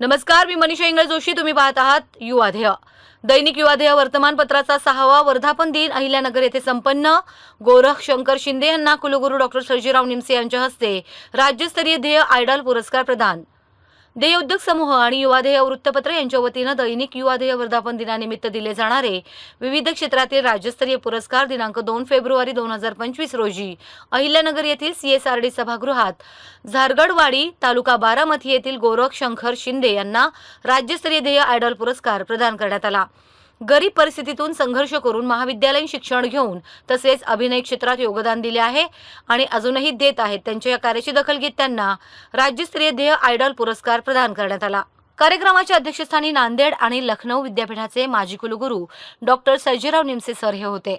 नमस्कार मी मनीषा इंगळे जोशी. तुम्ही पाहत आहात युवाध्येय दैनिक युवाध्येय वर्तमानपत्राचा सहावा वर्धापन दिन अहिल्यानगर येथे संपन्न. गोरख शंकर शिंदे यांना कुलगुरू डॉक्टर सर्जीराव निमसे यांच्या हस्ते राज्यस्तरीय ध्येय आयडॉल पुरस्कार प्रदान. देय उद्योग समूह आणि युवाध्येय वृत्तपत्र यांच्या वतीनं दैनिक युवाध्येय वर्धापन दिनानिमित्त दिले जाणारे विविध क्षेत्रातील राज्यस्तरीय पुरस्कार दिनांक दोन फेब्रुवारी दोन हजार पंचवीस रोजी अहिल्यानगर येथील सीएसआरडी सभागृहात झारगडवाडी तालुका बारामती येथील गोरख शंकर शिंदे यांना राज्यस्तरीय ध्येय आयडॉल पुरस्कार प्रदान करण्यात आला. गरीब परिस्थितीतून संघर्ष करून महाविद्यालयीन शिक्षण घेऊन तसेच अभिनय क्षेत्रात योगदान दिले आहे आणि अजूनही देत आहेत. त्यांच्या या कार्याची दखल घेत त्यांना राज्यस्तरीय ध्येय आयडॉल पुरस्कार प्रदान करण्यात आला. कार्यक्रमाच्या अध्यक्षस्थानी नांदेड आणि लखनौ विद्यापीठाचे माजी कुलगुरू डॉक्टर सर्जीराव निमसे सर हे होते.